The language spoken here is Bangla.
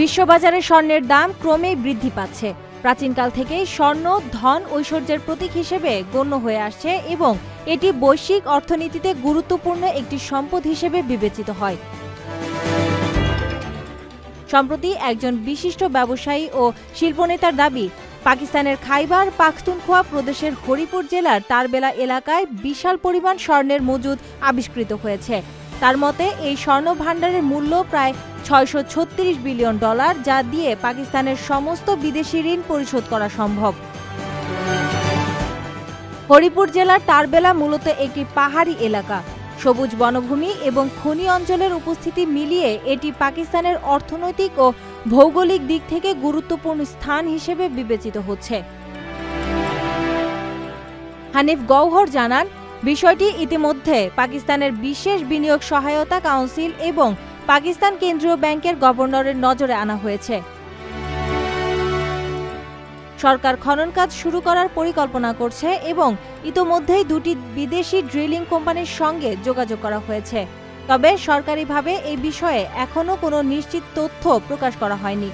বিশ্ববাজারে স্বর্ণের দাম ক্রমেই বৃদ্ধি পাচ্ছে। প্রাচীনকাল থেকেই স্বর্ণ, ধন ঐশ্বর্যের প্রতীক হিসেবে গণ্য হয়ে আসছে এবং এটি বৈশ্বিক অর্থনীতিতে গুরুত্বপূর্ণ একটি সম্পদ হিসেবে বিবেচিত হয়। সম্প্রতি একজন বিশিষ্ট ব্যবসায়ী ও শিল্পনেতার দাবি, পাকিস্তানের খাইবার পাখতুনখোয়া প্রদেশের হরিপুর জেলার তারবেলা এলাকায় বিশাল পরিমাণ স্বর্ণের মজুদ আবিষ্কৃত হয়েছে। তার মতে, এই স্বর্ণ ভাণ্ডারের মূল্য প্রায় ছয়শো ছত্রিশ বিলিয়ন ডলার, যা দিয়ে পাকিস্তানের সমস্ত বিদেশি ঋণ পরিশোধ করা সম্ভব। হরিপুর জেলার তারবেলা মূলত একটি পাহাড়ি এলাকা। সবুজ বনভূমি এবং খনি অঞ্চলের উপস্থিতি মিলিয়ে এটি পাকিস্তানের অর্থনৈতিক ও ভৌগোলিক দিক থেকে গুরুত্বপূর্ণ স্থান হিসেবে বিবেচিত হচ্ছে। হানিফ গৌহর জানান বিষয়টি ইতিমধ্যে পাকিস্তানের বিশেষ বিনিয়োগ সহায়তা কাউন্সিল এবং পাকিস্তান কেন্দ্রীয় ব্যাংকের গভর্নরের নজরে আনা হয়েছে। সরকার খনন কাজ শুরু করার পরিকল্পনা করছে এবং ইতোমধ্যেই দুটি বিদেশি ড্রিলিং কোম্পানির সঙ্গে যোগাযোগ করা হয়েছে। তবে সরকারিভাবে এই বিষয়ে এখনও কোনো নিশ্চিত তথ্য প্রকাশ করা হয়নি।